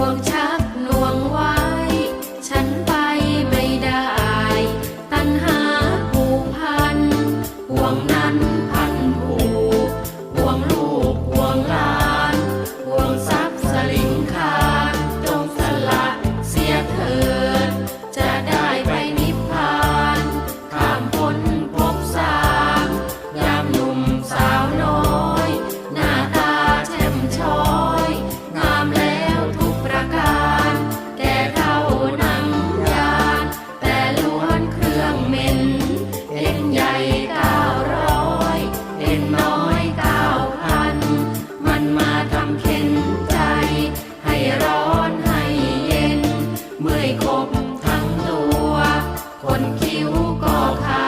หวงชักหวงไวฉันไปไม่ได้ ตันหาผูกพันห่วงนั้นพันผู เห็นน้อยก้าวคัน มันมาทำเข็นใจ ให้ร้อนให้เย็น เมื่อยคบทั้งตัว คนคิ้วก็คัน